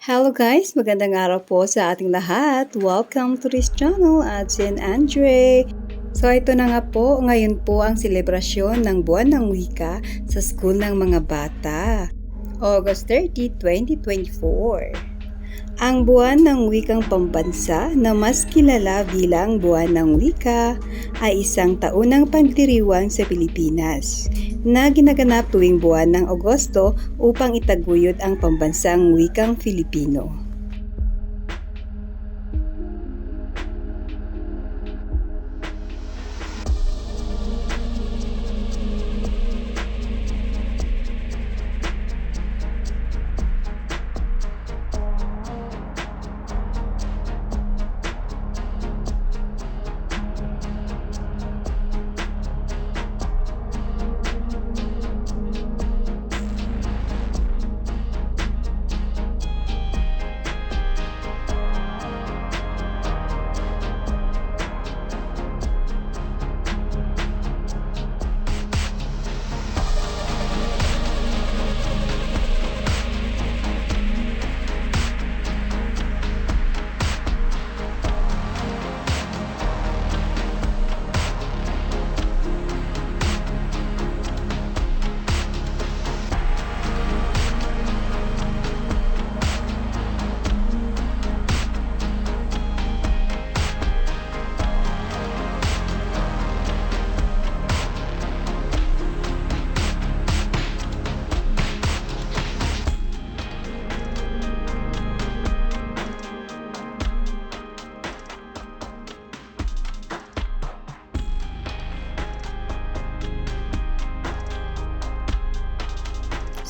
Hello guys! Magandang araw po sa ating lahat. Welcome to this channel at. Andre. So ito na nga po, ngayon po ang selebrasyon ng buwan ng wika sa school ng mga bata. August 30, 2024. Ang buwan ng wikang pambansa na mas kilala bilang buwan ng wika ay isang taunang pagdiriwang sa Pilipinas na ginaganap tuwing buwan ng Agosto upang itaguyod ang pambansang wikang Filipino.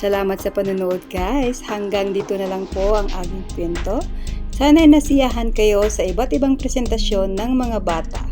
Salamat sa panonood guys. Hanggang dito na lang po ang aking kwento. Sana nasiyahan kayo sa iba't ibang presentasyon ng mga bata.